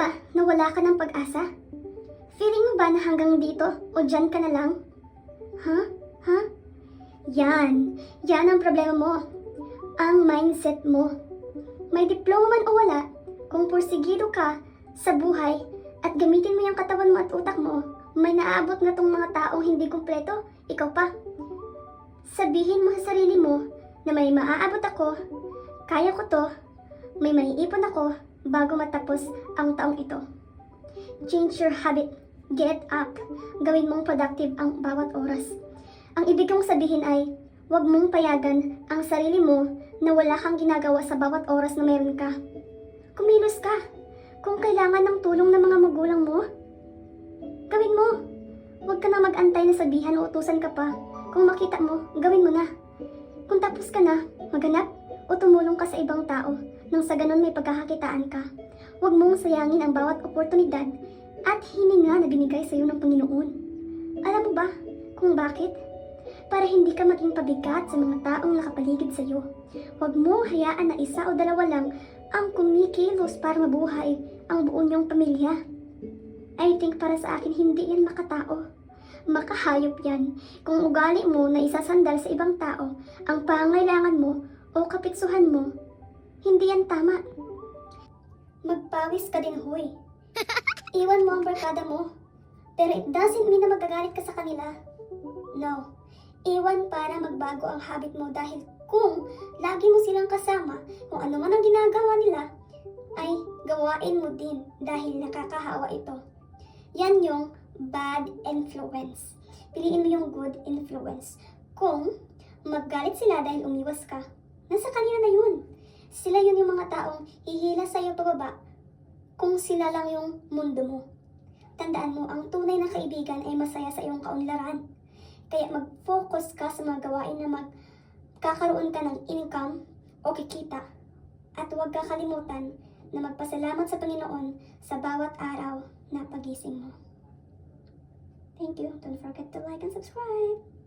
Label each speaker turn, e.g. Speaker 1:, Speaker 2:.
Speaker 1: ba na wala ka ng pag-asa? Feeling mo ba na hanggang dito o dyan ka na lang? Ha? Ha? Yan. Yan ang problema mo. Ang mindset mo. May diploma man o wala, kung porsigido ka sa buhay at gamitin mo yung katawan mo at utak mo, may naaabot na tong mga taong hindi kumpleto, ikaw pa. Sabihin mo sa sarili mo na may maaabot ako, kaya ko to, may maiipon ako bago matapos ang taong ito. Change your habit. Get up. Gawin mong productive ang bawat oras. Ang ibig kong sabihin ay, huwag mong payagan ang sarili mo na wala kang ginagawa sa bawat oras na meron ka. Kumilos ka. Kung kailangan ng tulong ng mga magulang mo, gawin mo. Huwag ka na mag-antay na sabihan o utusan ka pa. Kung makita mo, gawin mo na. Kung tapos ka na, maganap o tumulong ka sa ibang tao nang sa ganun may pagkakakitaan ka. Huwag mong sayangin ang bawat oportunidad at hininga na binigay sa iyo ng Panginoon. Alam mo ba kung bakit? Para hindi ka maging pabigat sa mga taong nakapaligid sa iyo. Huwag mong hayaan na isa o dalawa lang ang kumikilos para mabuhay ang buo niyong pamilya. I think para sa akin hindi yan makatao. Makahayop yan kung ugali mo na isasandal sa ibang tao ang pangailangan mo o kapitsuhan mo. Hindi yan tama. Magpawis ka din, huy. Iwan mo ang barkada mo. Pero it doesn't mean na magagalit ka sa kanila. No. Iwan para magbago ang habit mo dahil kung lagi mo silang kasama, kung ano man ang ginagawa nila, ay gawain mo din dahil nakakahawa ito. Yan yung bad influence. Piliin mo yung good influence. Kung maggalit sila dahil umiwas ka, nasa kanila na yun. Sila yun yung mga taong hihila sa'yo pababa kung sila lang yung mundo mo. Tandaan mo, ang tunay na kaibigan ay masaya sa iyong kaunlaran. Kaya mag-focus ka sa mga gawain na magkakaroon ka ng income o kikita. At huwag kakalimutan na magpasalamat sa Panginoon sa bawat araw na pagising mo. Thank you. Don't forget to like and subscribe.